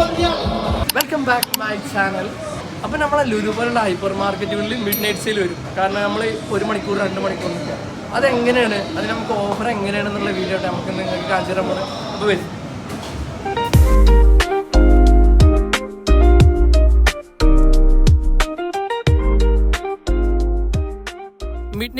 Welcome back to my channel അപ്പോൾ നമ്മളെ ലുരുപോലുള്ള ഹൈപ്പർ മാർക്കറ്റുകളിൽ മിഡ് നൈറ്റ് സെയിൽ വരും. കാരണം നമ്മൾ ഒരു മണിക്കൂർ രണ്ട് മണിക്കൂർ നിൽക്കുക. അതെങ്ങനെയാണ്? അത് നമുക്ക് ഓഫർ എങ്ങനെയാണെന്നുള്ള വീഡിയോ നമുക്ക് നിങ്ങൾക്ക് കാണിച്ചു അപ്പോൾ വരും.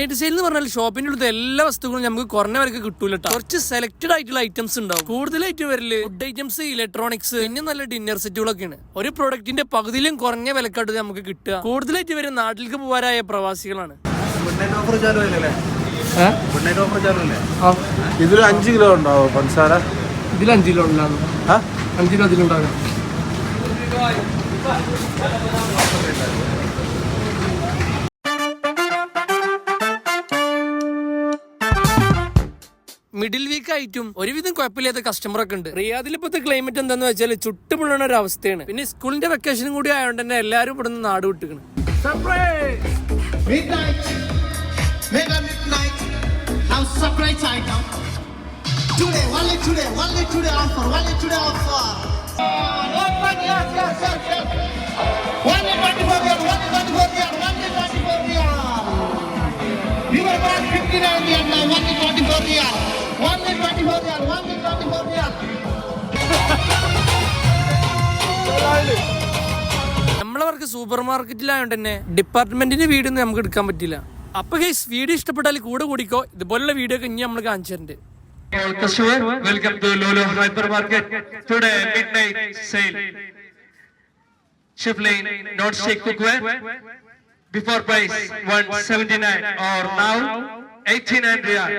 മിഡ് നൈറ്റ് സെയിൽ എന്ന് പറഞ്ഞാൽ ഷോപ്പിന്റെ അടുത്ത് എല്ലാ വസ്തുക്കളും നമുക്ക് കുറഞ്ഞ വരക്ക് കിട്ടൂല കുറച്ച് സെലക്ടഡ് ആയിട്ടുള്ള ഐറ്റംസ് ഉണ്ടാവും. കൂടുതലായിട്ട് വരിൽ ഫുഡ് ഐറ്റംസ് ഇലക്ട്രോണിക്സ് പിന്നെ നല്ല ഡിന്നർ സെറ്റുകളൊക്കെയാണ് ഒരു പ്രൊഡക്റ്റിന്റെ പകുതിയിലും കുറഞ്ഞ വിലക്കാട്ട് നമുക്ക് കിട്ടുക. കൂടുതലായിട്ട് വരും നാട്ടിലേക്ക് പോകാനായ പ്രവാസികളാണ്. ഇതിൽ അഞ്ച് കിലോ ഉണ്ടാവും പഞ്ചസാര? ഇതിൽ അഞ്ച് കിലോ ഉണ്ടാകും അഞ്ച് കിലോ അതിലുണ്ടാകും മിഡിൽ വീക്ക് ആയിട്ടും ഒരുവിധം കുഴപ്പമില്ലാത്ത കസ്റ്റമർ ഒക്കെ ഉണ്ട് റിയാദിൽ ഇപ്പോഴത്തെ ക്ലൈമറ്റ് എന്താന്ന് വെച്ചാൽ ചുട്ടുപൊള്ളണ ഒരു അവസ്ഥയാണ് പിന്നെ സ്കൂളിന്റെ വെക്കേഷനും കൂടി ആയതുകൊണ്ട് തന്നെ എല്ലാവരും ഇവിടുന്ന് നാട് വിട്ടുകണ് ഇയർ നമ്മളവർക്ക് സൂപ്പർ മാർക്കറ്റിലായോണ്ട് തന്നെ ഡിപ്പാർട്ട്മെന്റിന്റെ വീട് നമുക്ക് എടുക്കാൻ പറ്റില്ല. അപ്പൊ ഗൈസ് വീഡിയോ ഇഷ്ടപ്പെട്ടാൽ കൂടെ കൂടിക്കോ. ഇതുപോലുള്ള വീഡിയോ ഇനി നമ്മൾ കാണിച്ചിട്ടുണ്ട് welcome to ലോലോ hyper market mid night sale ഷിഫ് line not stake before price 179 or now 89 riyal.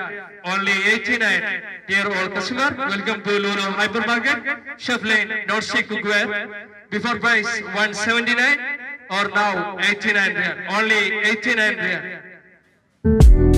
Only 89. Dear all customer, welcome to Lolo Hypermarket. Chef lane, non-stick cookware. Before price 179 or now 89 riyal. Only 89 riyal.